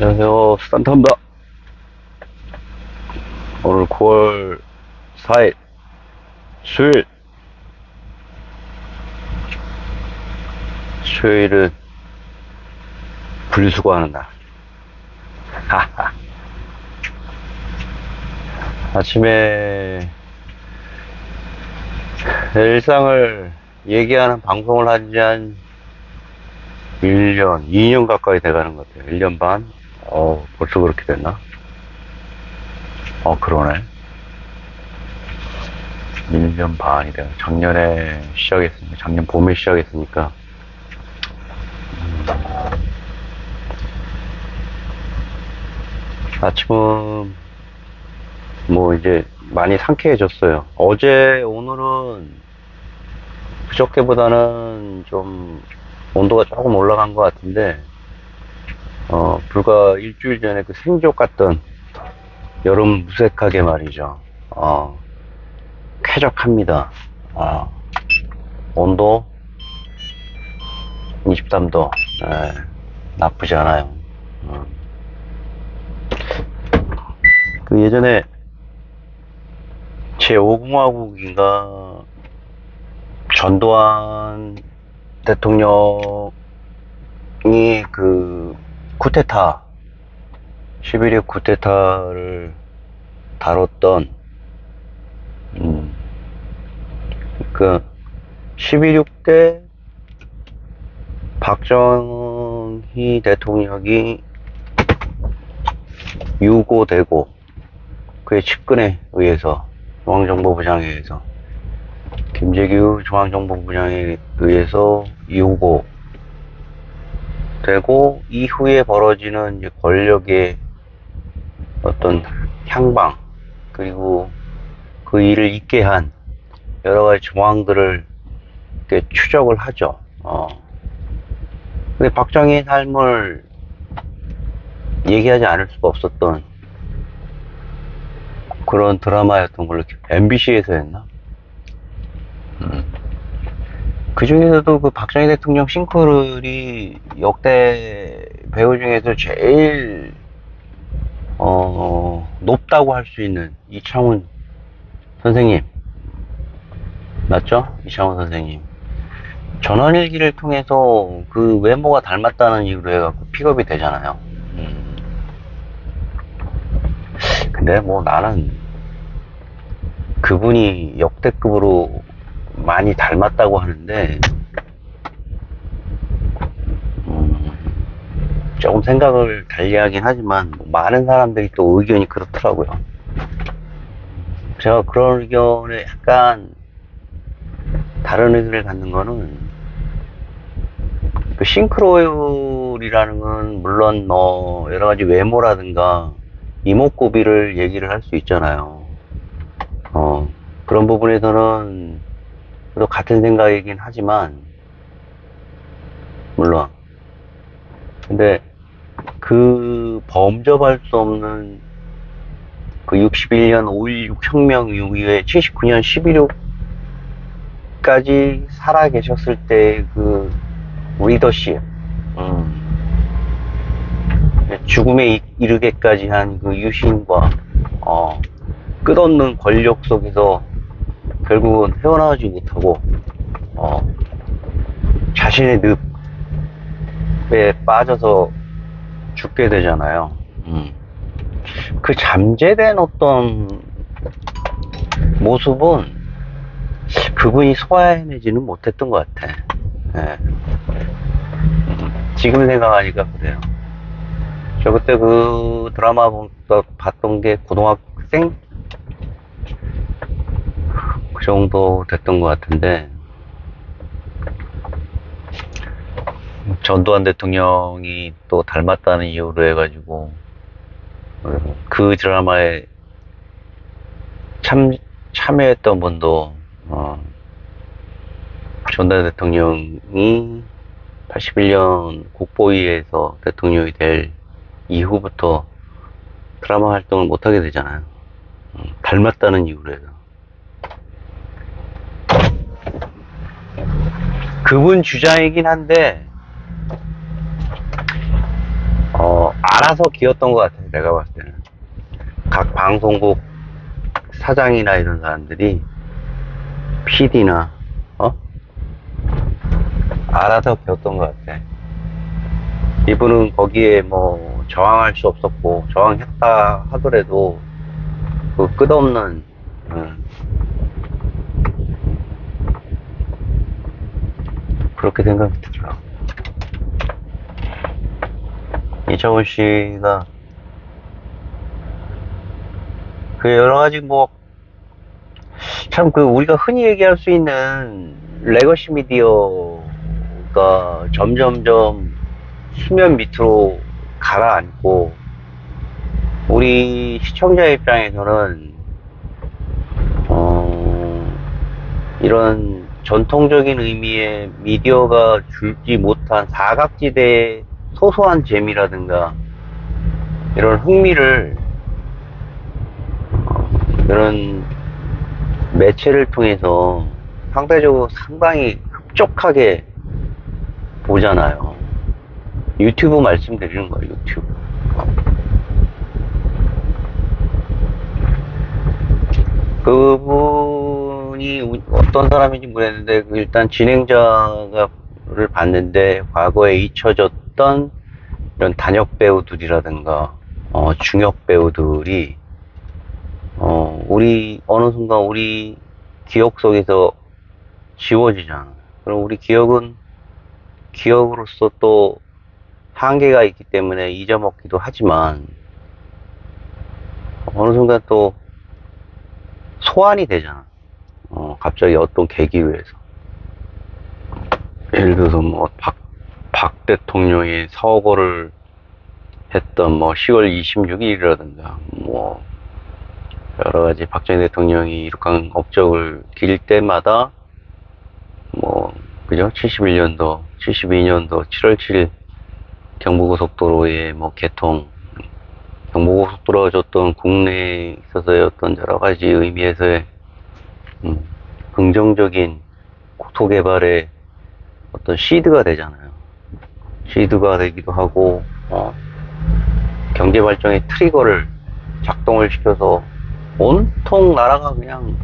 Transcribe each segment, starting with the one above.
안녕하세요. 스탄타입니다. 오늘 9월 4일 수요일 수요일은 분리수거하는 날. 하하. 아침에 일상을 얘기하는 방송을 한지 한 1년, 2년 가까이 돼가는 것 같아요. 1년 반? 어, 벌써 그렇게 됐나? 어, 그러네. 1년 반이 돼요. 작년에 시작했으니까, 작년 봄에 시작했으니까. 음. 아침은, 뭐, 이제 많이 상쾌해졌어요. 어제, 오늘은, 그저께보다는 좀, 온도가 조금 올라간 것 같은데, 어, 불과 일주일 전에 그 생족 같던 여름 무색하게 말이죠. 어, 쾌적합니다. 어, 온도 23도. 예, 나쁘지 않아요. 어. 그 예전에 제5공화국인가 전두환 대통령이 그 쿠데타 11.6 쿠데타를 다뤘던 음, 그11.6때 박정희 대통령이 유고되고 그의 측근에 의해서 중앙정보부장에 의해서 김재규 중앙정보부장에 의해서 유고 되고 이후에 벌어지는 권력의 어떤 향방 그리고 그 일을 있게 한 여러 가지 정황들을 이렇게 추적을 하죠. 어. 근데 박정희의 삶을 얘기하지 않을 수가 없었던 그런 드라마였던 걸로 MBC에서 했나? 그 중에서도 그 박정희 대통령 싱크롤이 역대 배우 중에서 제일 어 높다고 할 수 있는 이창훈 선생님 맞죠? 이창훈 선생님 전원일기를 통해서 그 외모가 닮았다는 이유로 해갖고 픽업이 되잖아요. 음. 근데 뭐 나는 그분이 역대급으로 많이 닮았다고 하는데 음, 조금 생각을 달리하긴 하지만 많은 사람들이 또 의견이 그렇더라고요. 제가 그런 의견에 약간 다른 의견을 갖는 거는 그 싱크로율이라는 건 물론 뭐 여러 가지 외모라든가 이목구비를 얘기를 할 수 있잖아요. 어, 그런 부분에서는 저도 같은 생각이긴 하지만, 물론. 근데 그 범접할 수 없는 그 61년 5.16 혁명 이후에 79년 11.6까지 살아 계셨을 때 그 리더십, 음, 죽음에 이- 이르게까지 한 그 유신과, 어, 끝없는 권력 속에서 결국은 헤어나오지 못하고 어, 자신의 늪에 빠져서 죽게 되잖아요. 음. 그 잠재된 어떤 모습은 그분이 소화해내지는 못했던 것 같아. 예. 음, 지금 생각하니까 그래요. 저 그때 그 드라마 보- 봤던 게 고등학생 그 정도 됐던 것 같은데 전두환 대통령이 또 닮았다는 이유로 해가지고 그 드라마에 참 참여했던 분도 어, 전두환 대통령이 81년 국보위에서 대통령이 될 이후부터 드라마 활동을 못하게 되잖아요. 음, 닮았다는 이유로 해서. 그분 주장이긴 한데, 어, 알아서 기었던 것 같아요. 내가 봤을 때는. 각 방송국 사장이나 이런 사람들이 PD나 어? 알아서 기었던 것 같아. 이분은 거기에 뭐 저항할 수 없었고 저항했다 하더라도 그 끝없는 음, 그렇게 생각이 들더라고. 이정훈 씨가 그 여러 가지 뭐 참 그 우리가 흔히 얘기할 수 있는 레거시 미디어가 점점점 수면 밑으로 가라앉고 우리 시청자 입장에서는 어, 이런 전통적인 의미의 미디어가 줄지 못한 사각지대의 소소한 재미라든가 이런 흥미를 어, 이런 매체를 통해서 상대적으로 상당히 흡족하게 보잖아요. 유튜브 말씀드리는 거예요, 유튜브. 그분 이 우- 어떤 사람인지 모르겠는데 그 일단 진행자를 봤는데 과거에 잊혀졌던 이런 단역 배우들이라든가 어, 중역 배우들이 어, 우리 어느 순간 우리 기억 속에서 지워지잖아. 그럼 우리 기억은 기억으로서 또 한계가 있기 때문에 잊어먹기도 하지만 어느 순간 또 소환이 되잖아. 어, 갑자기 어떤 계기로 해서. 예를 들어서 뭐, 박, 박 대통령이 서거를 했던 뭐 10월 26일이라든가, 뭐, 여러 가지 박정희 대통령이 이룩한 업적을 길 때마다, 뭐, 그죠? 71년도, 72년도 7월 7일 경부고속도로의 뭐 개통, 경부고속도로가 줬던 국내에 있어서의 어떤 여러 가지 의미에서의 음, 긍정적인 국토 개발의 어떤 시드가 되잖아요. 시드가 되기도 하고 어, 경제 발전의 트리거를 작동을 시켜서 온통 나라가 그냥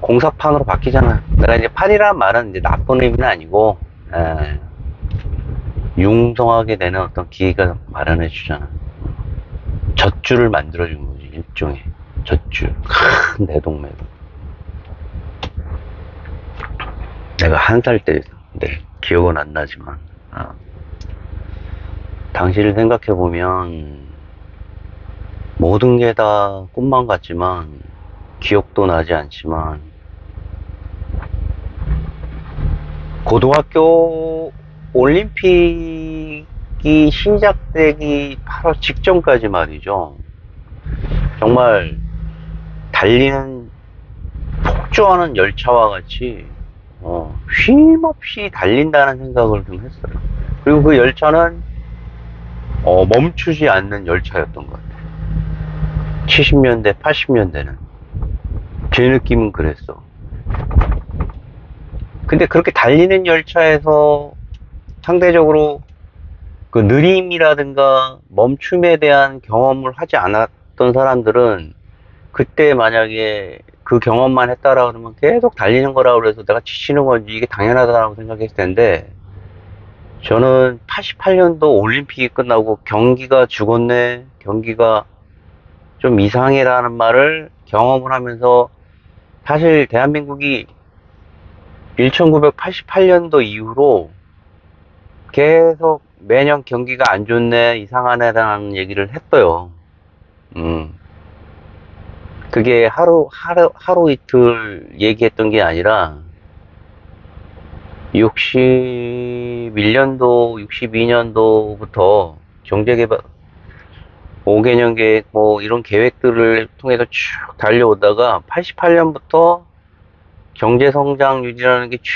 공사판으로 바뀌잖아요. 내가 이제 판이라는 말은 이제 나쁜 의미는 아니고 에, 융성하게 되는 어떤 기회가 마련해 주잖아. 젖줄을 만들어 준 거지, 일종의. 젖줄. 큰 내동맥. 내가 한 살 때, 네, 기억은 안 나지만, 아. 당시를 생각해 보면, 모든 게 다 꿈만 같지만, 기억도 나지 않지만, 고등학교 올림픽이 시작되기 바로 직전까지 말이죠. 정말 달리는 폭주하는 열차와 같이 어, 쉼없이 달린다는 생각을 좀 했어요. 그리고 그 열차는 어, 멈추지 않는 열차였던 것 같아요. 70년대, 80년대는 제 느낌은 그랬어. 근데 그렇게 달리는 열차에서 상대적으로 그 느림이라든가 멈춤에 대한 경험을 하지 않았던 사람들은 그때 만약에 그 경험만 했다라 그러면 계속 달리는 거라 그래서 내가 지치는 건지 이게 당연하다라고 생각했을 텐데 저는 88년도 올림픽이 끝나고 경기가 죽었네 경기가 좀 이상해라는 말을 경험을 하면서 사실 대한민국이 1988년도 이후로 계속 매년 경기가 안 좋네, 이상하네라는 얘기를 했어요. 음. 그게 하루, 하루, 하루 이틀 얘기했던 게 아니라 61년도, 62년도부터 경제개발, 5개년 계획, 뭐, 이런 계획들을 통해서 쭉 달려오다가 88년부터 경제 성장 유지라는 게 쭉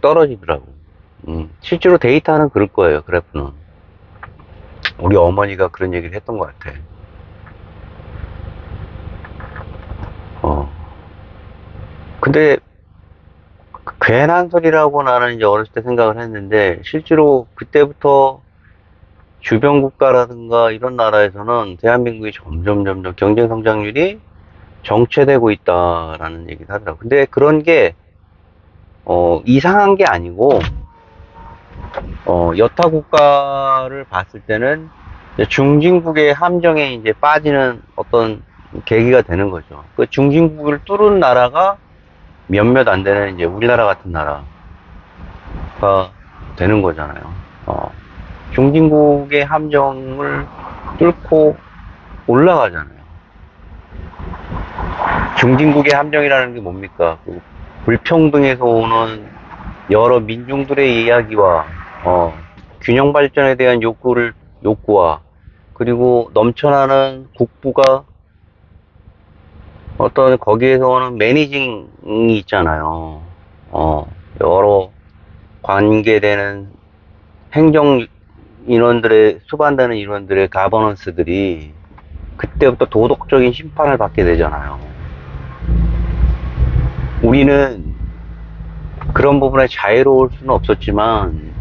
떨어지더라고. 음, 실제로 데이터는 그럴 거예요, 그래프는. 우리 어머니가 그런 얘기를 했던 것 같아. 어. 근데, 괜한 소리라고 나는 이제 어렸을 때 생각을 했는데, 실제로 그때부터 주변 국가라든가 이런 나라에서는 대한민국이 점점 점점 경제 성장률이 정체되고 있다라는 얘기를 하더라고요. 근데 그런 게, 어, 이상한 게 아니고, 어, 여타 국가를 봤을 때는 중진국의 함정에 이제 빠지는 어떤 계기가 되는 거죠. 그 중진국을 뚫은 나라가 몇몇 안 되는 이제 우리나라 같은 나라가 되는 거잖아요. 어, 중진국의 함정을 뚫고 올라가잖아요. 중진국의 함정이라는 게 뭡니까? 그 불평등에서 오는 여러 민중들의 이야기와 어, 균형 발전에 대한 욕구를 욕구와 그리고 넘쳐나는 국부가 어떤 거기에서 오는 매니징이 있잖아요. 어, 여러 관계되는 행정 인원들의 수반되는 인원들의 가버넌스들이 그때부터 도덕적인 심판을 받게 되잖아요. 우리는 그런 부분에 자유로울 수는 없었지만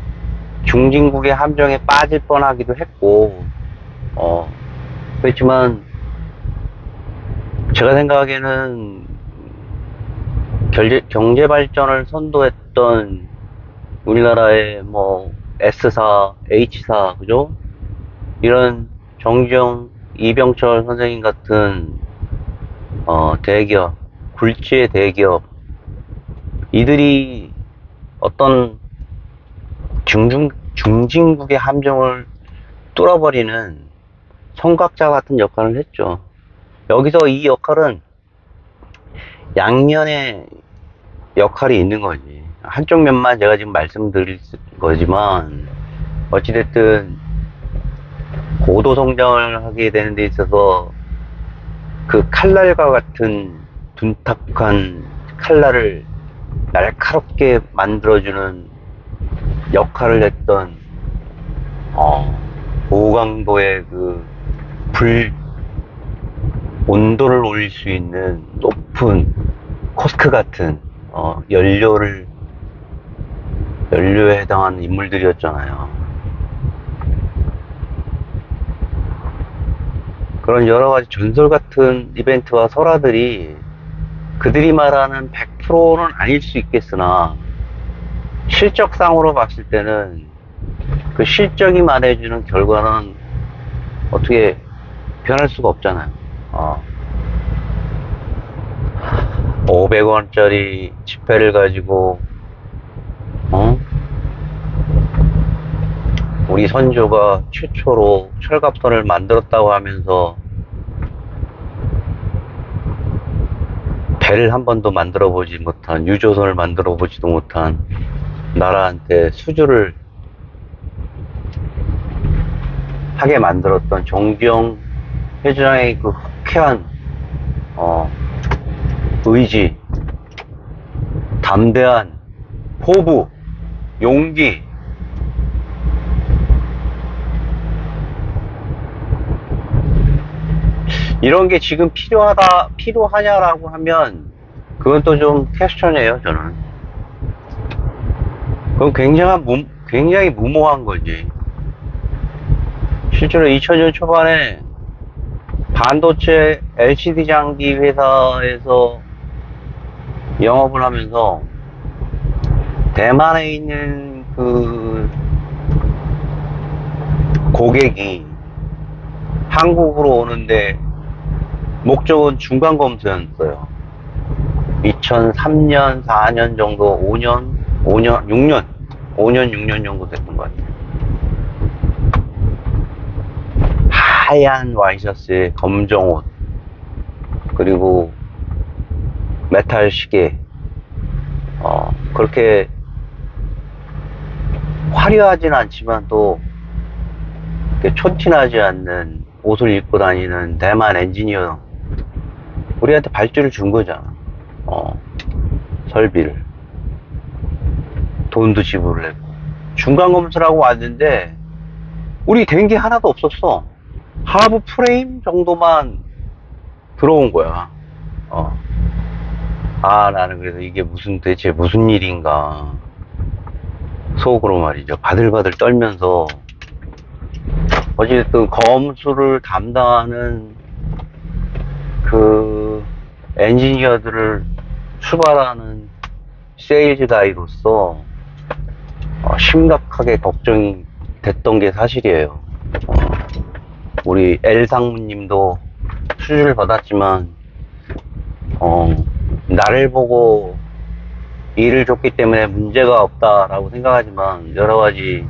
중진국의 함정에 빠질 뻔하기도 했고 어 그렇지만 제가 생각하기에는 결제, 경제 발전을 선도했던 우리나라의 뭐 S사, H사, 그죠? 이런 정주영, 이병철 선생님 같은 어, 대기업, 굴지의 대기업 이들이 어떤 중중, 중진국의 함정을 뚫어버리는 성각자 같은 역할을 했죠. 여기서 이 역할은 양면의 역할이 있는 거지. 한쪽 면만 제가 지금 말씀드릴 거지만, 어찌됐든, 고도 성장을 하게 되는 데 있어서, 그 칼날과 같은 둔탁한 칼날을 날카롭게 만들어주는 역할을 했던, 어, 고강도의 그, 불, 온도를 올릴 수 있는 높은 코스크 같은 어, 연료를 연료에 해당하는 인물들이었잖아요. 그런 여러 가지 전설 같은 이벤트와 설화들이 그들이 말하는 100%는 아닐 수 있겠으나 실적상으로 봤을 때는 그 실적이 말해주는 결과는 어떻게 변할 수가 없잖아요. 어. 500원짜리 지폐를 가지고, 어? 우리 선조가 최초로 철갑선을 만들었다고 하면서 배를 한 번도 만들어 보지 못한, 유조선을 만들어 보지도 못한 나라한테 수주를 하게 만들었던 정경 회장의 그 쾌한 어, 의지, 담대한 포부, 용기, 이런 게 지금 필요하다, 필요하냐라고 하면 그건 또 좀 퀘스천이에요, 저는. 그건 굉장한 무, 굉장히 무모한 거지. 실제로 2000년 초반에 반도체 LCD 장비 회사에서 영업을 하면서 대만에 있는 그 고객이 한국으로 오는데 목적은 중간 검사였어요. 2003년, 4년 정도, 5년, 5년, 6년, 5년, 6년 정도 됐던 것 같아요. 하얀 와이셔츠에 검정 옷, 그리고 메탈 시계, 어, 그렇게 화려하진 않지만 또 촌티나지 않는 옷을 입고 다니는 대만 엔지니어 우리한테 발주를 준 거잖아. 어, 설비를. 돈도 지불을 했고. 중간 검수라고 왔는데, 우리 된 게 하나도 없었어. 하부 프레임 정도만 들어온 거야. 어. 아, 나는 그래서 이게 무슨, 대체 무슨 일인가. 속으로 말이죠. 바들바들 떨면서 어쨌든 검수를 담당하는 그 엔지니어들을 출발하는 세일즈 가이로서 어, 심각하게 걱정이 됐던 게 사실이에요. 어, 우리 엘 상무님도 수주를 받았지만 어, 나를 보고 일을 줬기 때문에 문제가 없다라고 생각하지만 여러 가지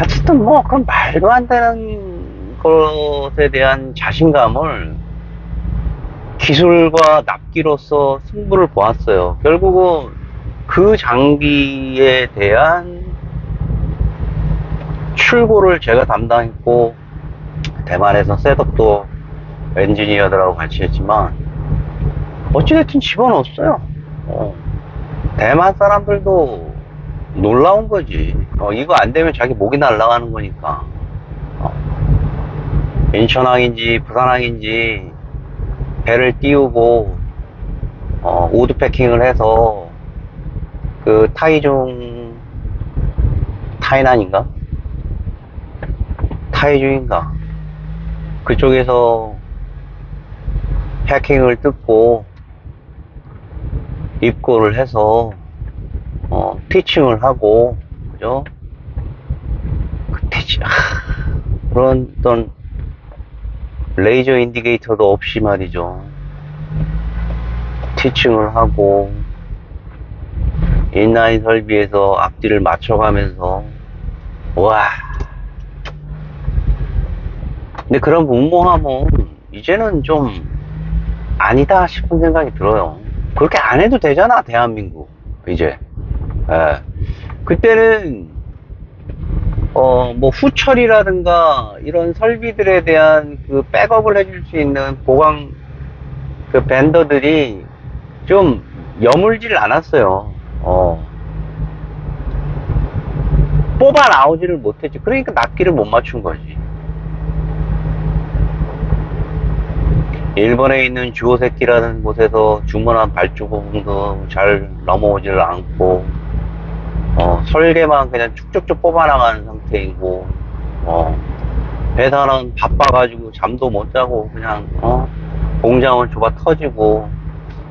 어쨌든 뭐 그런 말도 안 되는 것에 대한 자신감을 기술과 납기로서 승부를 보았어요. 결국은 그 장비에 대한 출고를 제가 담당했고 대만에서 셋업도 엔지니어들하고 같이 했지만 어찌됐든 집어넣었어요. 어. 대만 사람들도 놀라운 거지. 어, 이거 안 되면 자기 목이 날아가는 거니까. 어. 인천항인지 부산항인지 배를 띄우고 어, 우드 패킹을 해서 그 타이중 타이난인가? 타이중인가? 그쪽에서 패킹을 뜯고 입고를 해서 어, 티칭을 하고 그죠? 그 티칭 하, 그런 어떤 레이저 인디게이터도 없이 말이죠. 티칭을 하고 인라인 설비에서 앞뒤를 맞춰가면서 와 근데 그런 무모함은 이제는 좀 아니다 싶은 생각이 들어요. 그렇게 안 해도 되잖아, 대한민국. 이제. 예. 그때는, 어, 뭐, 후처리라든가, 이런 설비들에 대한 그 백업을 해줄 수 있는 보강, 그 밴더들이 좀 여물질 않았어요. 어. 뽑아 나오지를 못했지. 그러니까 납기를 못 맞춘 거지. 일본에 있는 주오세키라는 곳에서 주문한 발주 부분도 잘 넘어오지를 않고 어, 설계만 그냥 쭉쭉쭉 뽑아나가는 상태이고 어, 회사는 바빠가지고 잠도 못 자고 그냥 어, 공장은 좁아 터지고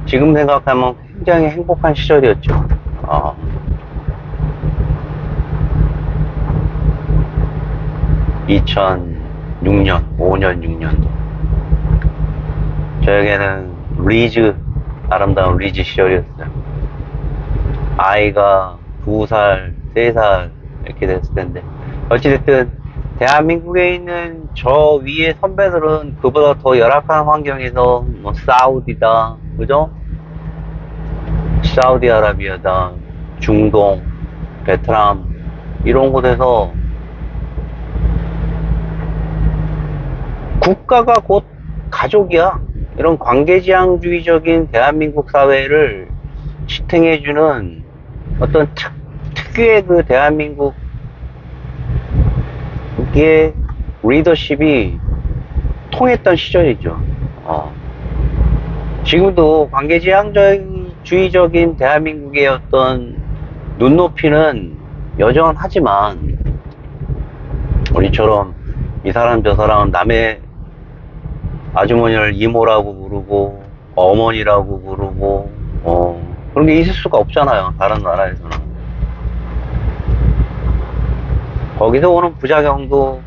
지금 생각하면 굉장히 행복한 시절이었죠. 어. (2006년) (5년) (6년도) 저에게는 리즈 아름다운 리즈 시절이었어요. 아이가 두 살, 세 살 이렇게 됐을 텐데 어찌됐든 대한민국에 있는 저 위의 선배들은 그보다 더 열악한 환경에서 뭐 사우디다, 그죠? 사우디아라비아다, 중동, 베트남 이런 곳에서 국가가 곧 가족이야. 이런 관계지향주의적인 대한민국 사회를 지탱해주는 어떤 특, 특유의 그 대한민국 의 리더십이 통했던 시절이죠. 어. 지금도 관계지향주의적인 대한민국의 어떤 눈높이는 여전하지만 우리처럼 이 사람 저 사람 남의 아주머니를 이모라고 부르고 어머니라고 부르고 어, 그런 게 있을 수가 없잖아요 다른 나라에서는. 거기서 오는 부작용도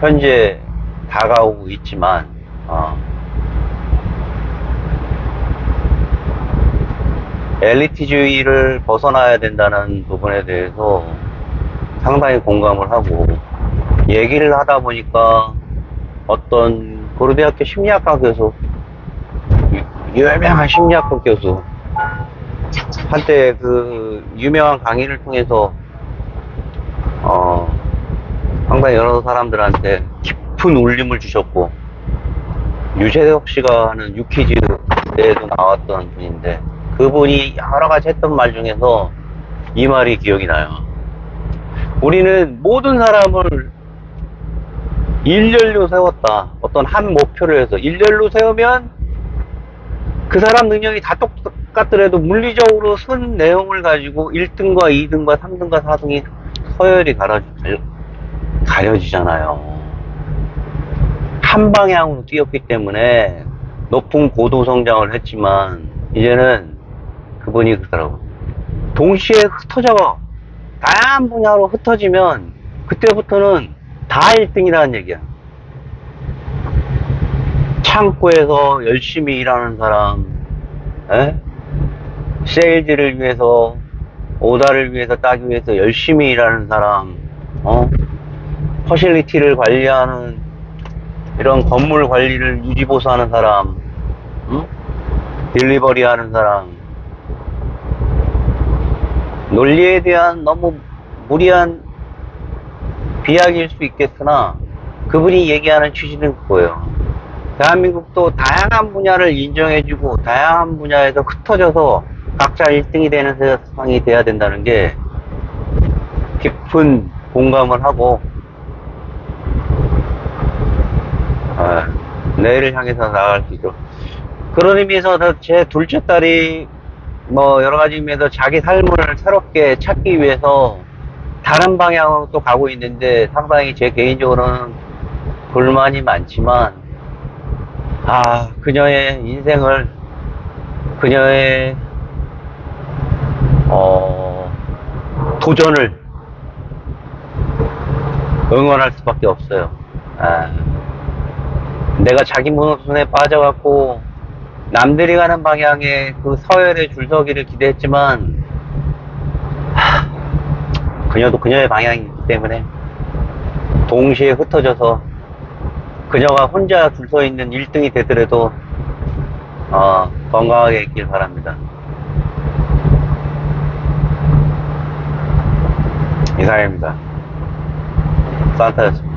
현재 다가오고 있지만 어, 엘리트주의를 벗어나야 된다는 부분에 대해서 상당히 공감을 하고 얘기를 하다 보니까 어떤 고려대학교 심리학과 교수 유- 유명한 심리학과 교수 한때 그 유명한 강의를 통해서 어 상당히 여러 사람들한테 깊은 울림을 주셨고 유재석 씨가 하는 유퀴즈에도 나왔던 분인데 그분이 여러 가지 했던 말 중에서 이 말이 기억이 나요. 우리는 모든 사람을 일렬로 세웠다. 어떤 한 목표를 해서 일렬로 세우면 그 사람 능력이 다 똑같더라도 물리적으로 쓴 내용을 가지고 1등과 2등과 3등과 4등이 서열이 갈아, 가려지잖아요. 한 방향으로 뛰었기 때문에 높은 고도 성장을 했지만 이제는 그분이 그러더라고. 동시에 흩어져 다양한 분야로 흩어지면 그때부터는 다 1등이라는 얘기야. 창고에서 열심히 일하는 사람, 에? 세일즈를 위해서 오다를 위해서 따기 위해서 열심히 일하는 사람, 어? 퍼실리티를 관리하는 이런 건물 관리를 유지보수하는 사람, 응? 딜리버리 하는 사람, 논리에 대한 너무 무리한 비약일 수 있겠으나 그분이 얘기하는 취지는 그거예요. 대한민국도 다양한 분야를 인정해주고 다양한 분야에서 흩어져서 각자 1등이 되는 세상이 돼야 된다는 게 깊은 공감을 하고 아, 내일을 향해서 나아갈 수 있도록 그런 의미에서 제 둘째 딸이 뭐 여러 가지 의미에서 자기 삶을 새롭게 찾기 위해서 다른 방향으로 또 가고 있는데 상당히 제 개인적으로는 불만이 많지만 아 그녀의 인생을 그녀의 어 도전을 응원할 수밖에 없어요. 아, 내가 자기 모노선에 빠져갖고 남들이 가는 방향의 그 서열의 줄서기를 기대했지만 하, 그녀도 그녀의 방향이기 때문에 동시에 흩어져서 그녀가 혼자 줄 서 있는 1등이 되더라도 어, 건강하게 있길 바랍니다. 이상입니다. 산타였습니다.